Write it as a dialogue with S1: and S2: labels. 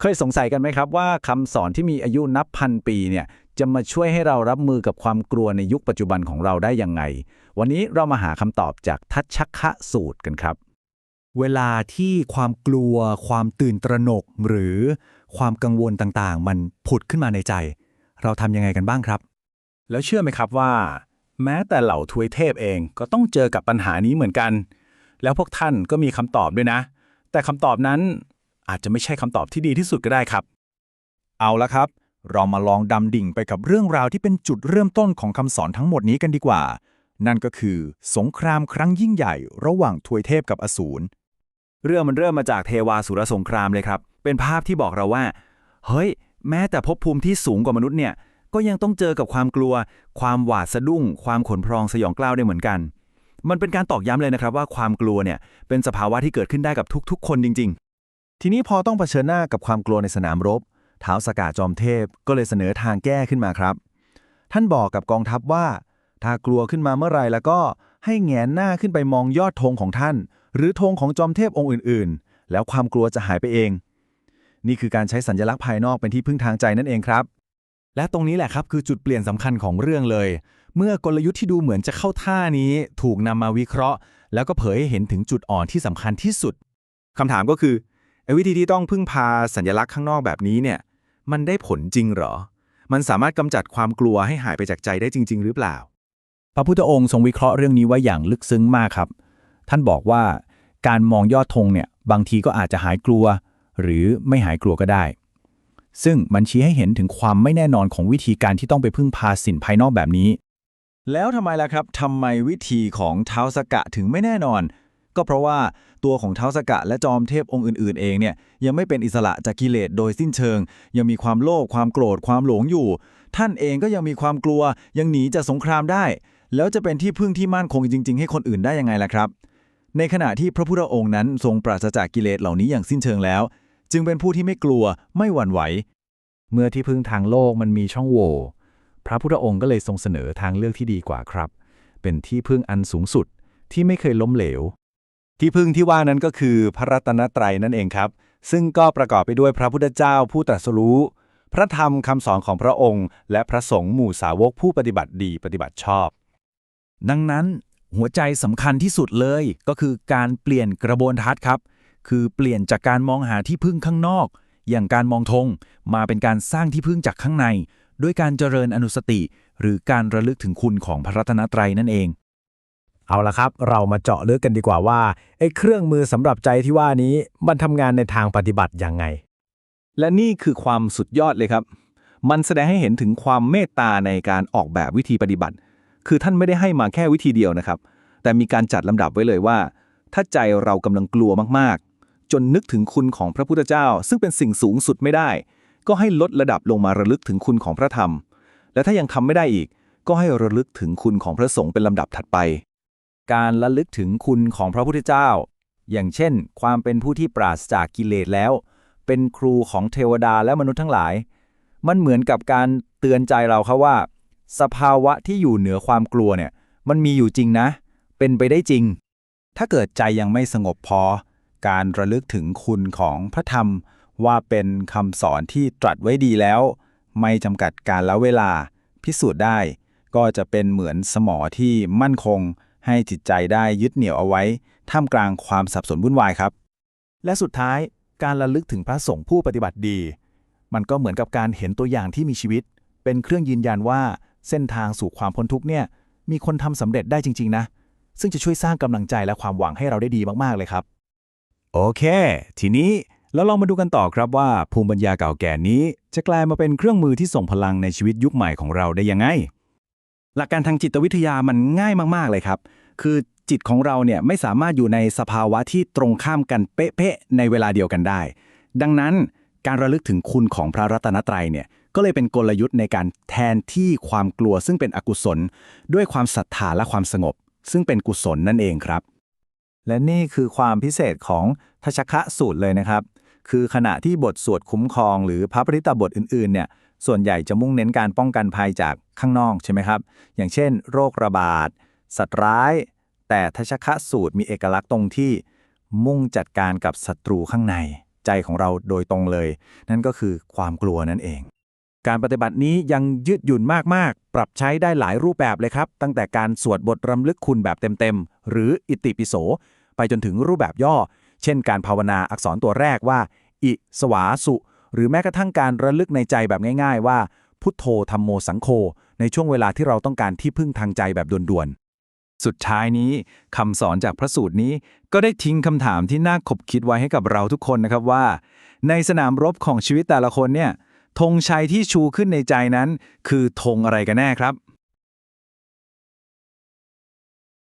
S1: เคยสงสัยกันไหมครับว่าคำสอนที่มีอายุนับพันปีเนี่ยจะมาช่วยให้เรารับมือกับความกลัวในยุคปัจจุบันของเราได้ยังไง วันนี้เรามาหาคำตอบจากทัชชคะสูตรกันครับ
S2: เวลาที่ความกลัว ความตื่นตระหนก หรือความกังวลต่างๆ มันผุดขึ้นมาในใจ เราทำยังไงกันบ้างครับ
S3: แล้วเชื่อไหมครับว่า แม้แต่เหล่าทวยเทพเองก็ต้องเจอกับปัญหานี้เหมือนกัน แล้วพวกท่านก็มีคำตอบด้วยนะ แต่คำตอบนั้น อาจจะไม่ใช่คำตอบที่ดีที่สุดก็ได้ครับ
S2: เอาละครับ เรามาลองดำดิ่งไปกับเรื่องราวที่เป็นจุดเริ่มต้นของคำสอนทั้งหมดนี้กันดีกว่า นั่นก็คือ สงครามครั้งยิ่งใหญ่ ระหว่างทวยเทพกับอสูร
S4: เรื่องมันเริ่มมาจากเทวาสุรสงครามเลยครับ เป็นภาพที่บอกเราว่า เฮ้ย แม้แต่ภพภูมิที่สูงกว่ามนุษย์เนี่ย ก็ยังต้องเจอกับความกลัว ความหวาดสะดุ้ง ความขนพรองสยองกล้าวได้เหมือนกัน มันเป็นการตอกย้ำเลยนะครับว่าความกลัวเนี่ยเป็นสภาวะที่เกิดขึ้นได้กับทุกๆ คนจริง
S5: ทีนี้พอต้องเผชิญหน้ากับความกลัวในสนามรบท้าวสกาจอมเทพก็เลยเสนอทางแก้ขึ้นมาครับ ท่านบอกกับกองทัพว่า ถ้ากลัวขึ้นมาเมื่อไรแล้วก็ให้แงนหน้าขึ้นไปมองยอดธงของท่าน หรือธงของจอมเทพองค์อื่น ๆ แล้วความกลัวจะหายไปเอง นี่คือการใช้สัญลักษณ์ภายนอกเป็นที่พึ่งทางใจนั่นเองครับ
S2: และตรงนี้แหละครับคือจุดเปลี่ยนสำคัญของเรื่องเลย เมื่อกลยุทธ์ที่ดูเหมือนจะเข้าท่านี้ ถูกนำมาวิเคราะห์ แล้วก็เผยให้เห็นถึงจุดอ่อนที่สำคัญที่สุด
S4: ๆคำถามก็คือ ไอ้วิธีที่ต้องพึ่งพาสัญลักษณ์ข้างนอกแบบนี้เนี่ย มันได้ผลจริงเหรอ มันสามารถกำจัดความกลัวให้หายไปจากใจได้จริง ๆ หรือเปล่า
S1: พระพุทธองค์ทรงวิเคราะห์เรื่องนี้ไว้อย่างลึกซึ้งมากครับ ท่านบอกว่าการมองยอดธงเนี่ยบางทีก็อาจจะหายกลัว หรือไม่หายกลัวก็ได้ ซึ่งมันชี้ให้เห็นถึงความไม่แน่นอนของวิธีการที่ต้องไปพึ่งพาสิ่นภายนอกแบบนี้
S2: แล้วทำไมล่ะครับทำไมวิธีของเท้าสกะถึงไม่แน่นอน ก็เพราะว่าตัวของเท้าสกะและจอมเทพองค์อื่นๆเองเนี่ยยังไม่เป็นอิสระจากกิเลสโดยสิ้นเชิง ยังมีความโลภความโกรธความหลงอยู่ ท่านเองก็ยังมีความกลัว ยังหนีจากสงครามได้ แล้วจะเป็นที่พึ่งที่มั่นคงจริง ๆ ให้คนอื่นได้ยังไงล่ะครับ ในขณะที่พระพุทธองค์นั้นทรงปราศจากกิเลสเหล่านี้อย่างสิ้นเชิงแล้ว จึงเป็นผู้ที่ไม่กลัวไม่หวั่นไหว
S1: เมื่อที่พึ่งทางโลกมันมีช่องโหว่พระพุทธองค์ก็เลยทรงเสนอทางเลือกที่ดีกว่าครับ เป็นที่พึ่งอันสูงสุดที่ไม่เคยล้มเหลว
S2: ที่พึ่งที่ว่านั้นก็คือพระรัตนตรัยนั่นเองครับ ซึ่งก็ประกอบไปด้วยพระพุทธเจ้าผู้ตรัสรู้ พระธรรมคำสอนของพระองค์ และพระสงฆ์หมู่สาวกผู้ปฏิบัติดีปฏิบัติชอบ
S1: ดังนั้นหัวใจสำคัญที่สุดเลยก็คือการเปลี่ยนกระบวนทัศน์ครับ คือเปลี่ยนจากการมองหาที่พึ่งข้างนอก อย่างการมองธงมาเป็นการสร้างที่พึ่งจากข้างใน ด้วยการเจริญอนุสติ หรือการระลึกถึงคุณของพระรัตนตรัยนั่นเอง
S5: เอาละครับ เรามาเจาะลึกกันดีกว่าว่าไอ้เครื่องมือสำหรับใจที่ว่านี้มันทำงานในทางปฏิบัติยังไง
S3: และนี่คือความสุดยอดเลยครับ มันแสดงให้เห็นถึงความเมตตาในการออกแบบวิธีปฏิบัติ คือท่านไม่ได้ให้มาแค่วิธีเดียวนะครับ แต่มีการจัดลำดับไว้เลยว่า ถ้าใจเรากำลังกลัวมากๆ จนนึกถึงคุณของพระพุทธเจ้า ซึ่งเป็นสิ่งสูงสุดไม่ได้ ก็ให้ลดระดับลงมาระลึกถึงคุณของพระธรรม และถ้ายังทำไม่ได้อีก ก็ให้ระลึกถึงคุณของพระสงฆ์เป็นลำดับถัดไป
S1: การระลึกถึงคุณของพระพุทธเจ้า อย่างเช่น ความเป็นผู้ที่ปราศจากกิเลสแล้ว เป็นครูของเทวดาและมนุษย์ทั้งหลาย มันเหมือนกับการเตือนใจเราครับว่า สภาวะที่อยู่เหนือความกลัวเนี่ย มันมีอยู่จริงนะ เป็นไปได้จริง
S2: ถ้าเกิดใจยังไม่สงบพอ การระลึกถึงคุณของพระธรรมว่าเป็นคำสอนที่ตรัสไว้ดีแล้ว ไม่จำกัดการละเวลา พิสูจน์ได้ ก็จะเป็นเหมือนสมอที่มั่นคง ให้จิตใจได้ยึดเหนี่ยวเอาไว้ ท่ามกลางความสับสนวุ่นวายครับ และสุดท้ายการระลึกถึงพระสงฆ์ผู้ปฏิบัติดี มันก็เหมือนกับการเห็นตัวอย่างที่มีชีวิต เป็นเครื่องยืนยันว่าเส้นทางสู่ความพ้นทุกเนี่ยมีคนทำสำเร็จได้จริง ๆ นะ ซึ่งจะช่วยสร้างกำลังใจและความหวังให้เราได้ดีมากๆเลยครับ โอเค ทีนี้แล้วลองมาดูกันต่อครับว่า ภูมิปัญญาเก่าแก่นี้ จะกลายมาเป็นเครื่องมือที่ส่งพลังในชีวิตยุคใหม่ของเราได้ยังไง หลักการทางจิตวิทยามันง่ายมากๆเลยครับ คือจิตของเราเนี่ยไม่สามารถอยู่ในสภาวะที่ตรงข้ามกันเป๊ะๆในเวลาเดียวกันได้ ดังนั้นการระลึกถึงคุณของพระรัตนตรัยเนี่ยก็เลยเป็นกลยุทธ์ในการแทนที่ความกลัวซึ่งเป็นอกุศล ด้วยความศรัทธาและความสงบ ซึ่งเป็นกุศลนั่นเองครับ และนี่คือความพิเศษของทัชคะสูตรเลยนะครับ คือขณะที่บทสวดคุ้มครอง หรือพระปริตบทอื่นๆเนี่ยส่วนใหญ่จะมุ่งเน้นการป้องกันภัยจากข้างนอกใช่ไหมครับ อย่างเช่น โรคระบาด สัตว์ร้าย แต่ทัชคะสูตรมีเอกลักษณ์ตรงที่ มุ่งจัดการกับศัตรูข้างใน ใจของเราโดยตรงเลย นั่นก็คือความกลัวนั่นเอง
S3: การปฏิบัตินี้ยังยืดหยุ่นมาก ๆ ปรับใช้ได้หลายรูปแบบเลยครับ ตั้งแต่การสวดบทรำลึกคุณแบบเต็ม ๆ หรืออิติปิโส ไปจนถึงรูปแบบย่อ เช่น การภาวนาอักษรตัวแรกว่า อิสวาสุ หรือแม้กระทั่งการระลึกในใจแบบง่าย ๆ ว่าพุทโธธรรมโมสังโฆในช่วงเวลาที่เราต้องการที่พึ่งทางใจแบบด่วน
S2: สุดท้ายนี้คำสอนจากพระสูตรนี้ก็ได้ทิ้งคำถามที่น่าขบคิดไว้ให้กับเราทุกคนนะครับว่า ในสนามรบของชีวิตแต่ละคนเนี่ยธงชัยที่ชูขึ้นในใจนั้น คือธงอะไรกันแน่ครับ